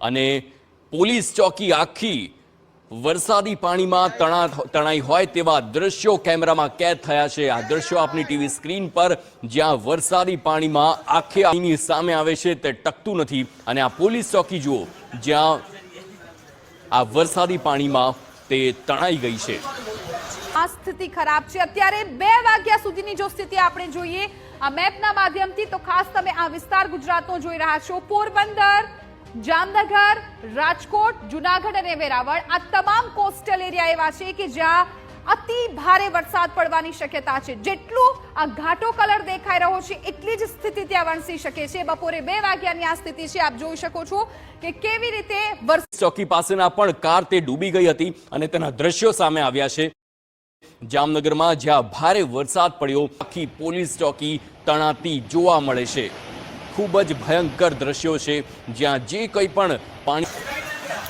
અને પોલીસ ચોકી આખી વરસાદી પાણીમાં તણા તણાઈ હોય તેવા દ્રશ્યો કેમેરામાં કેદ થયા છે. આ દ્રશ્યો આપની ટીવી સ્ક્રીન પર જ્યાં વરસાદી પાણીમાં આખે આની સામે આવે છે તે ટકતું નથી. અને આ પોલીસ ચોકી જુઓ, જ્યાં આ વરસાદી પાણીમાં તે તણાઈ ગઈ છે. આ સ્થિતિ ખરાબ છે. અત્યારે બે વાગ્યા સુધીની જો સ્થિતિ આપણે જોઈએ, આ મેપના માધ્યમથી તો ખાસ તમે આ વિસ્તાર ગુજરાતનો જોઈ રહ્યા છો. પોરબંદર જામનગર, રાજકોટ, જુનાગઢ અને વેરાવળ આ તમામ કોસ્ટલ એરિયા એવા છે કે જ્યાં અતિ ભારે વરસાદ પડવાની શક્યતા છે. જેટલું આ ઘાટો કલર દેખાઈ રહ્યો છે, એટલી જ સ્થિતિ ત્યાં વણસી શકે છે. બપોરે બે વાગ્યાની આ સ્થિતિ છે. આપ જોઈ શકો છો કે કેવી રીતે વરસાદ ચોકી પાસેના પણ કાર તે ડૂબી ગઈ હતી અને તેના દ્રશ્યો સામે આવ્યા છે. જામનગરમાં જ્યાં ભારે વરસાદ પડ્યો, આખી પોલીસ ચોકી તણાતી જોવા મળે છે. ખૂબ જ ભયંકર દ્રશ્યો છે જ્યાં જે કંઈ પણ પાણી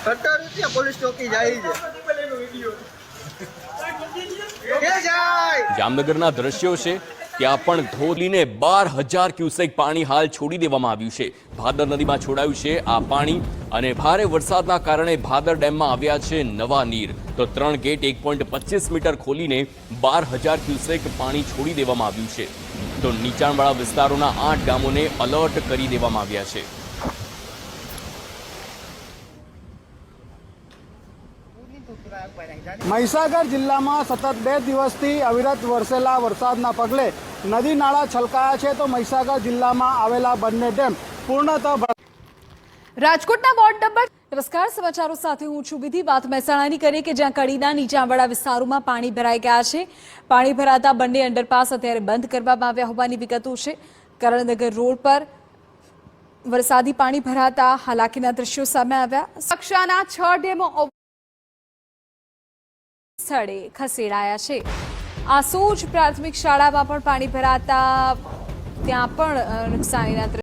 સત્તર રૂપિયા પોલીસ ચોકી જાય છે? જામનગરના દ્રશ્યો છે ત્યાં પણ ધોલીને બાર હજાર ક્યુસેક પાણી હાલ છોડી દેવામાં આવ્યું છે. ભાદર નદીમાં છોડાયું છે આ પાણી અને ભારે વરસાદના કારણે ભાદર ડેમમાં આવ્યા છે નવા નીર. તો ત્રણ ગેટ એક પોઈન્ટ પચીસ મીટર ખોલીને બાર હજાર ક્યુસેક પાણી છોડી દેવામાં આવ્યું છે. તો નીચાણવાળા વિસ્તારોના આઠ ગામોને અલર્ટ કરી દેવામાં આવ્યા છે. મહીસાગર જિલ્લામાં સતત બે દિવસથી અવિરત વરસેલા વરસાદના પગલે નદી નાળા છલકાયા છે તો મહીસાગર જિલ્લામાં આવેલા બંને ડેમ પૂર્ણતઃ રાજકોટના વોર્ડ નંબર નમસ્કાર, સમાચારો સાથે હું છું વિધિ. વાત મહેસાણાની કરીએ કે જ્યાં કડીના નીચાણવાળા વિસ્તારોમાં પાણી ભરાઈ ગયા છે. પાણી ભરાતા બંને અંડરપાસ અત્યારે બંધ કરવામાં આવ્યા હોવાની વિગતો છે. કરણનગર રોડ પર વરસાદી પાણી ભરાતા હાલાકીના દ્રશ્યો સામે આવ્યા. કક્ષાના છ ડેમો સ્થળે ખસેડાયા છે. આસોજ પ્રાથમિક શાળામાં પણ પાણી ભરાતા, ત્યાં પણ નુકસાનીના